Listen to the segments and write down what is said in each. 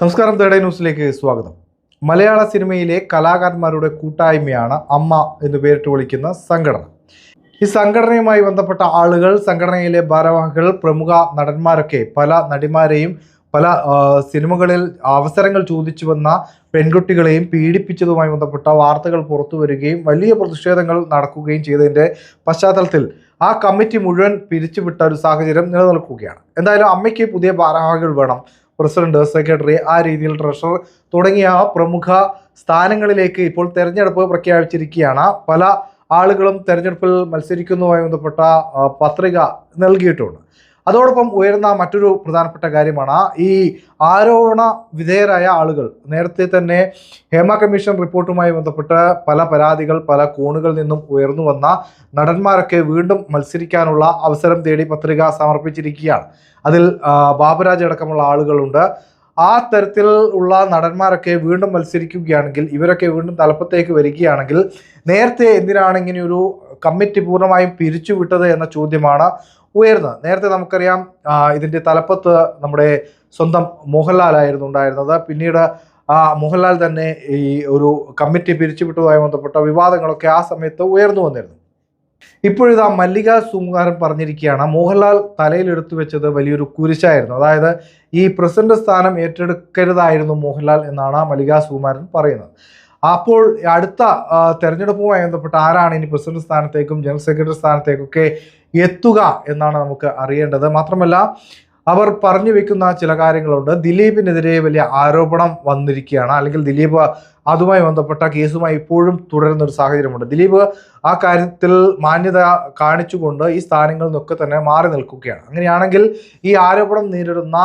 നമസ്കാരം തേടേ ന്യൂസിലേക്ക് സ്വാഗതം. മലയാള സിനിമയിലെ കലാകാരന്മാരുടെ കൂട്ടായ്മയാണ് അമ്മ എന്ന് പേരിട്ട് വിളിക്കുന്ന സംഘടന. ഈ സംഘടനയുമായി ബന്ധപ്പെട്ട ആളുകൾ സംഘടനയിലെ ഭാരവാഹികൾ പ്രമുഖ നടന്മാരൊക്കെ പല നടിമാരെയും പല സിനിമകളിൽ അവസരങ്ങൾ ചോദിച്ചു വന്ന പെൺകുട്ടികളെയും പീഡിപ്പിച്ചതുമായി ബന്ധപ്പെട്ട വാർത്തകൾ പുറത്തു വരികയും വലിയ പ്രതിഷേധങ്ങൾ നടക്കുകയും ചെയ്തതിന്റെ പശ്ചാത്തലത്തിൽ ആ കമ്മിറ്റി മുഴുവൻ പിരിച്ചുവിട്ട ഒരു സാഹചര്യം നിലനിൽക്കുകയാണ്. എന്തായാലും അമ്മയ്ക്ക് പുതിയ ഭാരവാഹികൾ വേണം. പ്രസിഡന്റ് സെക്രട്ടറി ആ രീതിയിൽ ട്രഷറർ തുടങ്ങിയ പ്രമുഖ സ്ഥാനങ്ങളിലേക്ക് ഇപ്പോൾ തെരഞ്ഞെടുപ്പ് പ്രഖ്യാപിച്ചിരിക്കുകയാണ്. പല ആളുകളും തെരഞ്ഞെടുപ്പിൽ മത്സരിക്കുന്നതുമായി ബന്ധപ്പെട്ട പത്രിക നൽകിയിട്ടുണ്ട്. അതോടൊപ്പം ഉയർന്ന മറ്റൊരു പ്രധാനപ്പെട്ട കാര്യമാണ് ഈ ആരോപണ വിധേയരായ ആളുകൾ. നേരത്തെ തന്നെ ഹേമ കമ്മീഷൻ റിപ്പോർട്ടുമായി ബന്ധപ്പെട്ട് പല പരാതികൾ പല കോണുകളിൽ നിന്നും ഉയർന്നു വന്ന നടന്മാരൊക്കെ വീണ്ടും മത്സരിക്കാനുള്ള അവസരം തേടി പത്രിക സമർപ്പിച്ചിരിക്കുകയാണ്. അതിൽ ബാബുരാജ് അടക്കമുള്ള ആളുകളുണ്ട്. ആ തരത്തിൽ ഉള്ള നടന്മാരൊക്കെ വീണ്ടും മത്സരിക്കുകയാണെങ്കിൽ ഇവരൊക്കെ വീണ്ടും തലപ്പത്തേക്ക് വരികയാണെങ്കിൽ നേരത്തെ എന്തിനാണ് ഇങ്ങനെ ഒരു കമ്മിറ്റി പൂർണമായും പിരിച്ചുവിട്ടത് എന്ന ചോദ്യമാണ് ഉയർന്നത്. നേരത്തെ നമുക്കറിയാം ഇതിന്റെ തലപ്പത്ത് നമ്മുടെ സ്വന്തം മോഹൻലാലായിരുന്നു ഉണ്ടായിരുന്നത്. പിന്നീട് ആ മോഹൻലാൽ തന്നെ ഈ ഒരു കമ്മിറ്റി പിരിച്ചുവിട്ടതുമായി ബന്ധപ്പെട്ട വിവാദങ്ങളൊക്കെ ആ സമയത്ത് ഉയർന്നു വന്നിരുന്നു. ഇപ്പോഴിതാ മല്ലിക സുകുമാരൻ പറഞ്ഞിരിക്കുകയാണ് മോഹൻലാൽ തലയിലെടുത്തു വെച്ചത് വലിയൊരു കുരിശായിരുന്നു. അതായത് ഈ പ്രസിഡന്റ് സ്ഥാനം ഏറ്റെടുക്കരുതായിരുന്നു മോഹൻലാൽ എന്നാണ് മല്ലിക സുകുമാരൻ പറയുന്നത്. അപ്പോൾ അടുത്ത തെരഞ്ഞെടുപ്പുമായി ബന്ധപ്പെട്ട് ആരാണ് ഇനി പ്രസിഡന്റ് സ്ഥാനത്തേക്കും ജനറൽ സെക്രട്ടറി സ്ഥാനത്തേക്കൊക്കെ എത്തുക എന്നാണ് നമുക്ക് അറിയേണ്ടത്. മാത്രമല്ല അവർ പറഞ്ഞു വെക്കുന്ന ചില കാര്യങ്ങളുണ്ട്. ദിലീപിനെതിരെ വലിയ ആരോപണം വന്നിരിക്കുകയാണ്. അല്ലെങ്കിൽ ദിലീപ് അതുമായി ബന്ധപ്പെട്ട കേസുമായി ഇപ്പോഴും തുടരുന്ന ഒരു സാഹചര്യമുണ്ട്. ദിലീപ് ആ കാര്യത്തിൽ മാന്യത കാണിച്ചുകൊണ്ട് ഈ സ്ഥാനങ്ങളിൽ നിന്നൊക്കെ തന്നെ മാറി നിൽക്കുകയാണ്. അങ്ങനെയാണെങ്കിൽ ഈ ആരോപണം നേരിടുന്ന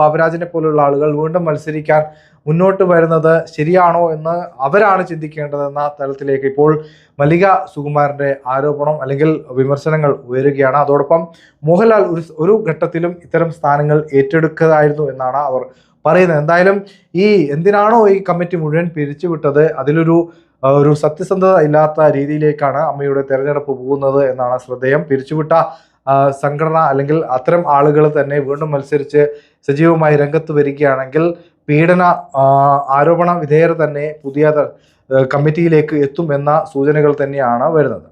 ബാബുരാജിനെ പോലുള്ള ആളുകൾ വീണ്ടും മത്സരിക്കാൻ മുന്നോട്ട് വരുന്നത് ശരിയാണോ എന്ന് അവരാണ് ചിന്തിക്കേണ്ടതെന്ന തലത്തിലേക്ക് ഇപ്പോൾ മല്ലിക സുകുമാരന്റെ ആരോപണം അല്ലെങ്കിൽ വിമർശനങ്ങൾ ഉയരുകയാണ്. അതോടൊപ്പം മോഹൻലാൽ ഒരു ഒരു ഘട്ടത്തിലും ഇത്തരം സ്ഥാനങ്ങൾ ഏറ്റെടുക്കതായിരുന്നു എന്നാണ് അവർ പറയുന്നത്. എന്തായാലും ഈ എന്തിനാണോ ഈ കമ്മിറ്റി മുഴുവൻ പിരിച്ചുവിട്ടത് അതിലൊരു ഒരു സത്യസന്ധത ഇല്ലാത്ത രീതിയിലേക്കാണ് അമ്മയുടെ തെരഞ്ഞെടുപ്പ് പോകുന്നത് എന്നാണ് ശ്രദ്ധേയം. പിരിച്ചുവിട്ട സംഘടന അല്ലെങ്കിൽ അത്തരം ആളുകൾ തന്നെ വീണ്ടും മത്സരിച്ച് സജീവമായി രംഗത്ത് വരികയാണെങ്കിൽ പീഡന ആരോപണ വിധേയർ തന്നെ പുതിയ കമ്മിറ്റിയിലേക്ക് എത്തുമെന്ന സൂചനകൾ തന്നെയാണ് വരുന്നത്.